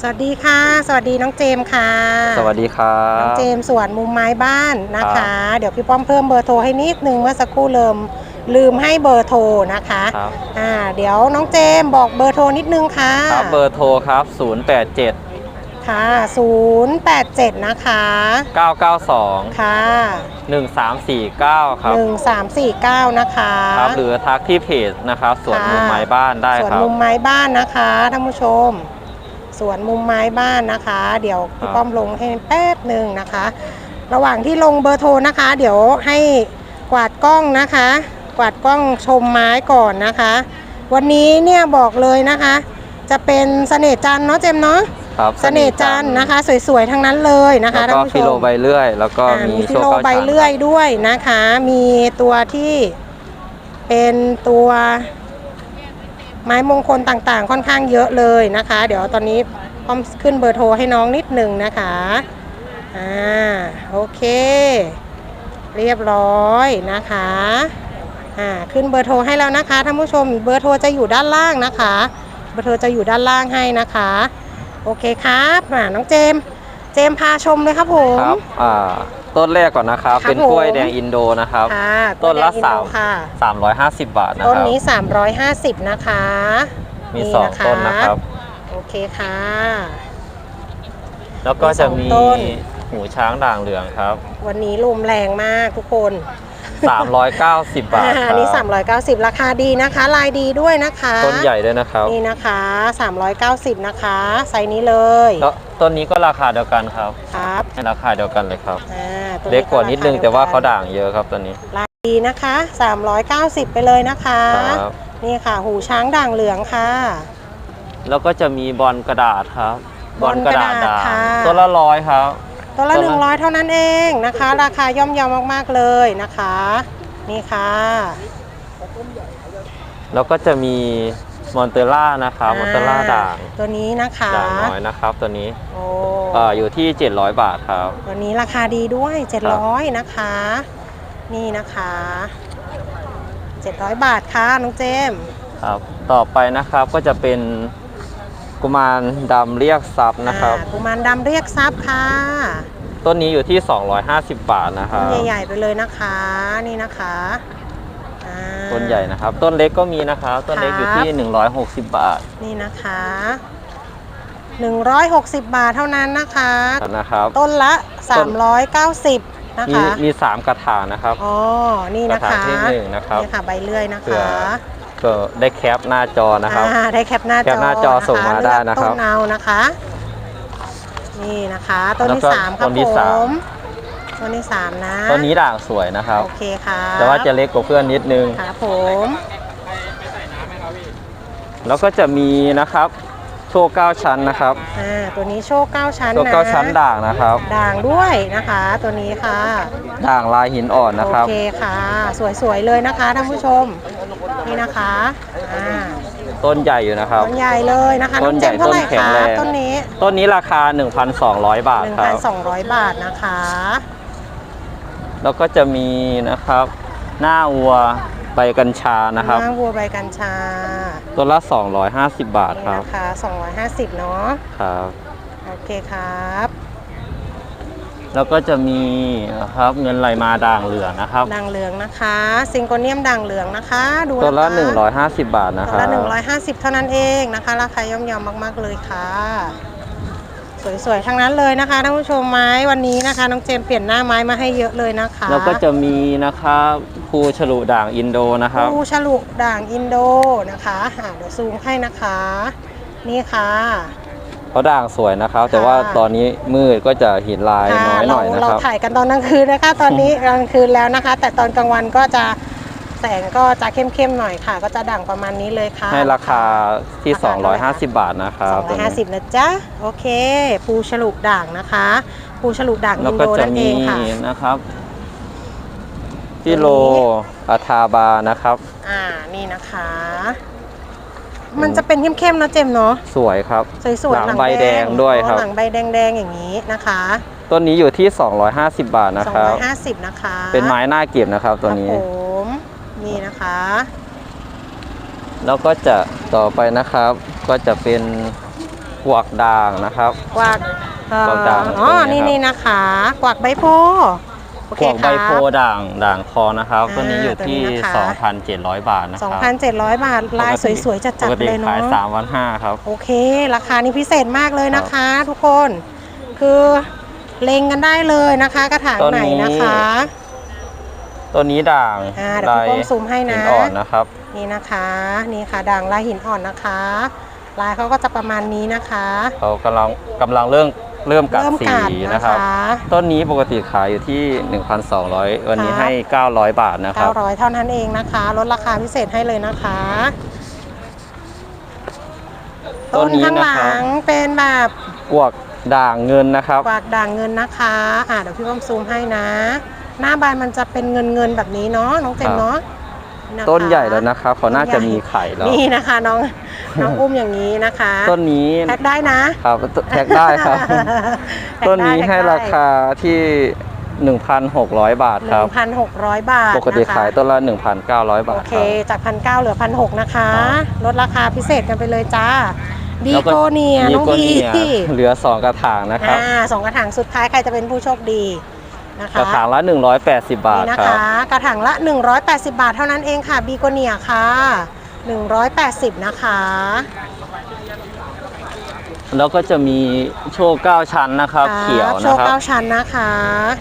สวัสดีค่ะ สวัสดีน้องเจมส์ค่ะ สวัสดีครัน้องบเจมส์สวนมุมไม้บ้านนะครัคะบเดี๋ยวพี่ป้อมเพิ่มเบอร์โทรให้นิดนึงเมื่อสักครู่เลิมลืมให้เบอร์โทรนะคะครับอ่าเดี๋ยวน้องเจมส์บอกเบอร์โทรนิดนึงค่ะครับเบอร์โทรครับ 087 ค่ะ 087 นะคะ992 ค่ะ 1349 ครับ1349 นะคะ ครับ หรือทักที่เพจนะครับสวนค่ะมุมไม้บ้านได้สวนครับ มุมไม้บ้านนะคะท่านผู้ชม สวนมุมไม้บ้านนะคะ เดี๋ยวพี่ครับป้อมลงให้แป๊บหนึ่งนะคะ ระหว่างที่ลงเบอร์โทรนะคะ เดี๋ยวให้กวาดกล้องนะคะ กวาดกล้องชมไม้ก่อนนะคะ วันนี้เนี่ยบอกเลยนะคะ จะเป็นเสน่ห์จันทร์เนาะเจมส์เนาะครับเสน่ห์จันทร์นะคะ สวยๆทั้งนั้นเลยนะคะแล้วท่านก็ผู้ชฟิโลมใบเลื่อย แล้วก็อ่ามีมีฟิโชคโลเก้าใบชั้นเลื่อยด้วยนะคะ มีตัวที่เป็นตัว ไม้มงคลต่างๆ ค่อนข้างเยอะเลยนะคะ เดี๋ยวตอนนี้ป้อมขึ้นเบอร์โทรให้น้องนิดหนึ่งนะคะอ่าโอเค เรียบร้อยนะคะอ่าขึ้นเบอร์โทรให้แล้วนะคะท่านผู้ชมเบอร์โทรจะอยู่ด้านล่างนะคะ เบอร์โทรจะอยู่ด้านล่างให้นะคะ โอเคครับอ่าน้องเจมส์เจมส์พาชมเลยครับผมครับอ่า ต้นแรกก่อนนะครับ ครับเป็นกล้วยผม แดงอินโดนะครับค่ะต้นละกล้วยแดงอิโดสาม ค่ะ 350 บาทนะต้นครับ นี้ 350 นะคะ มีสองต้นนะครับ โอเคค่ะ แล้วก็จะมีมีสองต้น หูช้างด่างเหลืองครับ วันนี้ลมแรงมากทุกคน390 บาทอ่าครัอันนี้ บ390 ราคาดีนะคะ ลายดีด้วยนะคะต้นใหญ่ด้วยนะครับ นี่นะคะ 390 นะคะ ไซส์นี้เลยแล้วต้นนี้ก็ราคาเดียวกันครับ ครับ ให้ราคาเดียวกันเลยครับ อ่า ตัวเล็กกว่านิดนึงรคแต่ว่าเขาดียด่างเยอะครับตัวนี้ลายดีนะคะ 390 ไปเลยนะคะ ครับ นี่ค่ะ หูช้างด่างเหลืองค่ะ แล้วก็จะมีบอลกระดาษครับบอลกระดาษด่างค่ะ ตัวละร้อยครับ ตัวละ ตัวละ 100 เท่านั้นเองนะคะ ราคาย่อมเยาวมากๆเลยนะคะ นี่ค่ะ แล้วก็จะมี มอนเตล่านะครับมอนเตล่าด่างตัวนี้นะคะด่างน้อยนะครับ ตัวนี้โอ้เอ่ออยู่ที่ 700 บาทครับ ตัวนี้ราคาดีด้วย 700 นะคะ นี่นะคะ 700 บาทค่ะน้องเจมส์ครับต่อไปนะครับก็จะเป็นกุมารดำเรียกทรัพย์นะครับอ่ากุมารดำเรียกทรัพย์ค่ะต้นนี้อยู่ที่ 250 บาทนะคต้รันบใหญ่ๆไปเลยนะคะนี่นะคะอ่า ต้นใหญ่นะครับ ต้นเล็กก็มีนะครับ ต้นเล็กอยู่ที่ 160 บาท นี่นะคะ 160 บาทเท่านั้นนะคะนะครับ ต้นละต้น390 นะมีคะ มี 3 กระถางนะครับ อ๋อ นี่กนะระถางคะที่หนึ่งนะครับนี่ค่ะใบเลื่อยนะเผื่อคะก็ได้แคปหน้าจอนะครับอ่าได้แคปหน้าจอแคปหน้าจอส่งมาได้นะครับเลือกต้นเอานะคะ นี่นะคะ ต้นที่แล้วก็สามครับต้นที่ผสาม มต้นที่สามนะต้นนี้ด่างสวยนะครับ โอเคค่ะแต่ว่าจะเล็กกว่าเพื่อนนิดนึงครับผมแล้วก็จะมีนะครับโชว์เก้าชั้นนะครับอ่าตัวนี้โชคเก้าชั้นโชว์นะเก้าชั้นด่างนะครับ ด่างด้วยนะคะตัวนี้ค่ะ ด่างลายหินอ่อนนะครับ โอเคค่ะ สวยๆเลยนะคะท่านผู้ชมนี่นะคะอ่าต้นใหญ่อยู่นะครับต้นใหญ่เลยนะคะต้นใหญ่องเจมส์เท่าไหร่ต้นแข็งคะแรงต้นนี้ ต้นนี้ราคา 1,200 บาทครับ1,200 บาทนะคะ แล้วก็จะมีนะครับ หน้าวัวใบกัญชานะครับ หน้าวัวใบกัญชา ตัวละ 250 บาทนี่ครับนะคะ250 เนาะครับโอเคครับ แล้วก็จะมีนะครับเงินไหลมาด่างเหลืองนะครับด่างเหลืองนะคะซิงโกเนียมด่างเหลืองนะคะดูตัวละนะคะ150 บาทนะคตัวรับละ150 เท่านั้นเองนะคะราคาย่อมเยาวมาก ๆ เลยค่ะ สวยๆ ทั้งนั้นเลยนะคะท่านผู้ชมไม้วันนี้นะคะน้องเจมส์เปลี่ยนหน้าไม้มาให้เยอะเลยนะคะแล้วก็จะมีนะครับภูฉลุด่างอินโดนะครับผู้ฉลุด่างอินโดนะคะอ่าเดี๋ยวซูมให้นะคะ นี่ค่ะเขาด่างสวยนะครับ แต่ว่าตอนนี้มืดก็จะเห็นลายค่ะน้อยหน่อยเรานะเราครับถ่ายกันตอนกลางคืนนะคะ ตอนนี้กลางคืนแล้วนะคะ แต่ตอนกลางวันก็จะ แสงก็จะเข้มๆหน่อยค่ะ ก็จะด่างประมาณนี้เลยค่ะ ให้ราคาที่ ราคาเท่าไหร่คะ 250 บาทนะครับตัวนี้250นะจ๊ะ โอเคภูฉลุด่างนะคะภูฉลุด่างแล้อิวนก็โดจะนั่นเอมีงค่ะ นะครับฟิโลอาทาบานะครับ อ่านี่นะคะ มันจะเป็นเข้มๆเนอะเจมส์เนาะสวยครับ สวยหๆลังใบแดงด้วยครับอ๋อหลังใบแดงๆอย่างนี้นะคะต้นนี้อยู่ที่ 250 บาทนะครับ 250นะคะเป็นไม้หน้าเก็บนะครับตัวนี้ ครับผม นี่นะคะ แล้วก็จะต่อไปนะครับ ก็จะเป็นกวักด่างนะครับ กวักเอ่อกวักด่างอ๋อ ตรงนี้นี่ครับ นี่นะคะ กวักใบโพโอกเควักใบครับโพด่างด่างคอนะครับอ่าตัวนี้อยู่ที่ ตัวนี้นะคะ 2,700 บาทนะครับ2,700บาท ลายปกติสวยๆ จัดปกๆติเลยขาย เนาะ3วัน5ครับ โอเค ราคานี้พิเศษมากเลยนะคะ ทุกคน คือเล็งกันได้เลยนะคะ กระถางตัวไหนนี้ นะคะ ตัวนี้ด่างอ่าเดี๋ยวพี่ป้อมซูมให้นะ หิอ่อนนะครับ นี่นะคะ นี่ค่ะด่างลายหินอ่อนนะคะ ลายเขาก็จะประมาณนี้นะคะ เขากำลังกำลังเริ่มเริ่มกัดเริ่มสีกัดนะนะครัคะบต้นนี้ปกติขายอยู่ที่ 1,200 วันนี้ครับ ให้ 900 บาทนะครับ 900 เท่านั้นเองนะคะ ลดราคาพิเศษให้เลยนะคะ ต้ต้นนนี้ข้างนะหครัลับ งเป็นแบบกวักด่างเงินนะครับ กวากด่างเงินนะคะ อ่าเดี๋ยวพี่ป้อมซูมให้นะ หน้าบานมันจะเป็นเงินเงินๆแบบนี้เนาะน้องเจมส์เนาะะคะต้นใหญ่แล้วนะครับเขาน่าจะมีไข่แล้วนี่นะคะน้องน้องอุ้มอย่างนี้นะคะ ต้นนี้แพ็คได้นะครับแท็กได้ครับแพ็คได้ต้นนี้ให้แพ็คได้ราคาที่ 1,600 บาทครับ1,600 บาท ปกตินะคะขายต้นละ 1,900 บาโอทเคครับจากพันเก้าเหลือพันหกนะคะครับลดราคาพิเศษกันไปเลยจ้าบีแล้วโกเนียบีน้องโกบีเนียเหลือ 2 กระถางนะครับอ่าสองกระถางสุดท้ายใครจะเป็นผู้โชคดี นะคะกระถางละ 180 บาทนี่นะครัคะบกระถางละ 180 บาทเท่านั้นเองค่ะบีโกเนียค่ะ 180 นะคะ แล้วก็จะมีโชว์9ชั้นนะครับครับเขียวโชนะว์ครับเก้าชั้นนะคะ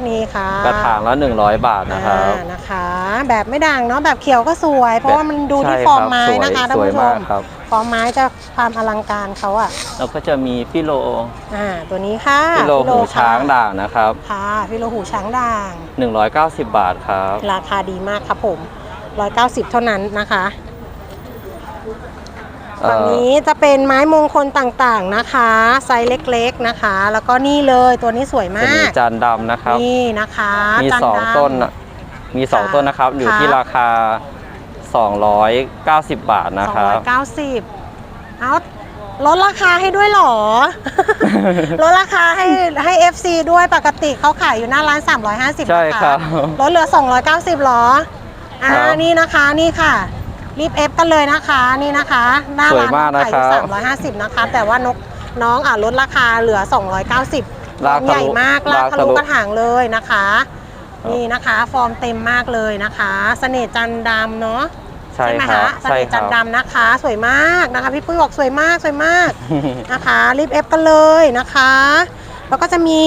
นี่ค่ะ กระถางละ 100 บาทนะครับอ่านะคะ แบบไม่ด่างเนาะแบบเขียวก็สวย เพราะว่ามันดูที่ใช่ฟอร์มครับไม้สวยนะคะท่านสวยผู้ชมามกครับฟอร์มไม้จะความอลังการเขาอะแล้วก็จะมีฟิโลอ่าตัวนี้ค่ะฟิโลหูค่ะช้างด่างนะครับค่ะฟิโลหูช้างด่าง 190 บาทครับ ราคาดีมากครับผม 190 เท่านั้นนะคะเอ่ฝั่งอนี้จะเป็นไม้มงคลต่างๆนะคะ ไซส์เล็กๆนะคะ แล้วก็นี่เลยตัวนี้สวยจะมามีกจานดำนะครับนี่นะคะมีจันสองดำต้นน่ะมีสองค่ะต้นนะครับอยู่ที่ครับราคา 290 บาทนะครับ290เอาลดราคาให้ด้วยเหรอ ลดราคาให้ให้ FC ด้วยปกติเขาขายอยู่หน้าร้าน 350ใช่นะครัคะบลดเหลือ 290หรออ่าครับนี่นะคะนี่ค่ะ รีบเอฟกันเลยนะคะนี่นะคะหน้าสวยร้านมากนะขายอครัยู่บ350นะคะแต่ว่านกน้องอะลดราคาเหลือ 290ลากทะลุใหญ่มากลากลากทะทะลุลุกระถางเลยนะคะครับนี่นะคะ ฟอร์มเต็มมากเลยนะคะ เสน่ห์จันทร์ดำเนาะ ใช่ไหมครัคะบเสใช่น่ห์คจัรันบทร์ดำนะคะ สวยมากนะคะ พี่ปุ้ยบอกสวยมากสวยมากนะคะ รีบเอฟกันเลยนะคะ แล้วก็จะมี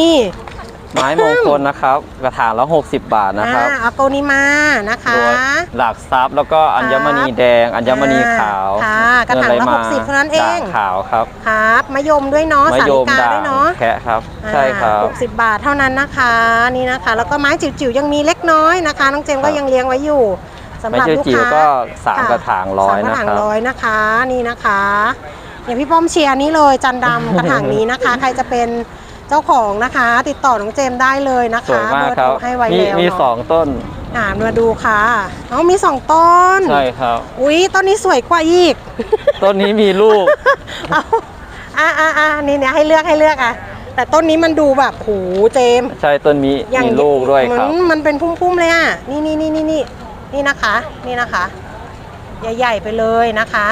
ไม้มงคลนะครับ กระถางละ 60 บาทนะครับอ่าอาโกนิมานะคะตัวหลักซับแล้วก็อัญมณีแดง อัญมณีขาวค่ะกระถางละเงินไหม60เท่านั้นเองด่างขาวครับครับมะยมด้วยเนาะมะสายลิมกาด่าด้วงยเนาะแคะครับใช่ครับอ่า60 บาทเท่านั้นนะคะนี่นะคะ แล้วก็ไม้จิ๋วๆยังมีเล็กน้อยนะคะน้องเจมส์ครัก็บยังเลี้ยงไว้อยู่ สำหไม่รับใช่ลูกจิ๋วค้าก็สามค่กระถางร้อยสามกนะระถางครับ ร้อยนะคะนี่นะคะอย่างพี่ป้อมเชียร์นี่เลยจันดำ กระถางนี้นะคะ ใครจะเป็นเจ้าของนะคะ ติดต่อน้องเจมส์ได้เลยนะสวคะยมากเบอร์คโทรัรบให้ไว้มีแล้วมีเนาะสองต้นอ่ามาดูค่ะเอามีสองต้นใช่ครับ อุ๊ยต้นนี้สวยกว่าอีก ต้นนี้มีลูก เอาอ่าอ่าอ่านี่เนี่ยให้เลือกให้เลือกอะ แต่ต้นนี้มันดูแบบโหเจมส์ใช่ต้นมีอย่างมีลูกด้วยครับเหมือนมันเป็นพุ่มๆเลยอะ นี่นี่นี่นี่นี่ นี่นะคะนี่นะคะ ใหญ่ ๆ ไปเลยนะคะ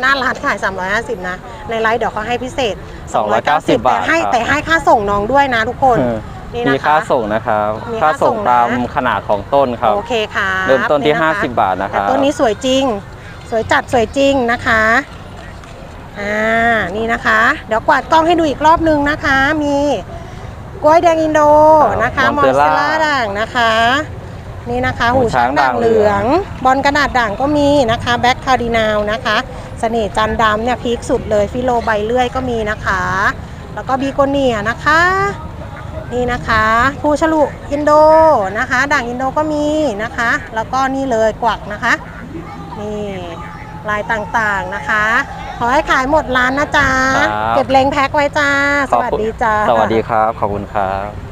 หน้าร้านขาย 350 นะ ในไลฟ์เดี๋ยวเขาให้พิเศษ 290แต่ให้บาทครับแต่ให้ค่าส่งน้องด้วยนะทุกคนนี่นะคะมีค่าส่งนะครับมีค่าค่าส่ส่งงนะตามขนาดของต้นครับ โอเคค่ะเริ่มต้นที่ะคะ50 บาทนะคแต่รับต้นนี้สวยจริง สวยจัดสวยจริงนะคะ อ่า นี่นะคะ เดี๋ยวกวาดกล้องให้ดูอีกรอบนึงนะคะ มีกล้วยแดงอินโดครับนะคะมมออนนเซเตล่าล่าด่างนะคะ นี่นะคะ หูหูช้างช้างด่าด่างงเหลืองเหลืบอลกระดาษด่างก็มีนะคะแบ็คคาร์ดินาลนะคะเสน่ห์จันทร์ดำเนี่ยพีคสุดเลยฟิโลใบเลื่อยก็มีนะคะ แล้วก็บีโกเนียนะคะนี่นะคะภูฉลุอินโดนะคะ ด่างอินโดก็มีนะคะ แล้วก็นี่เลยกวักนะคะ นี่ลายต่างๆนะคะ ขอให้ขายหมดร้านนะจ๊ะครับเก็บเลงแพ็คไว้จ้า สวัสดีจ้า สวัสดีครับ ขอบคุณครับ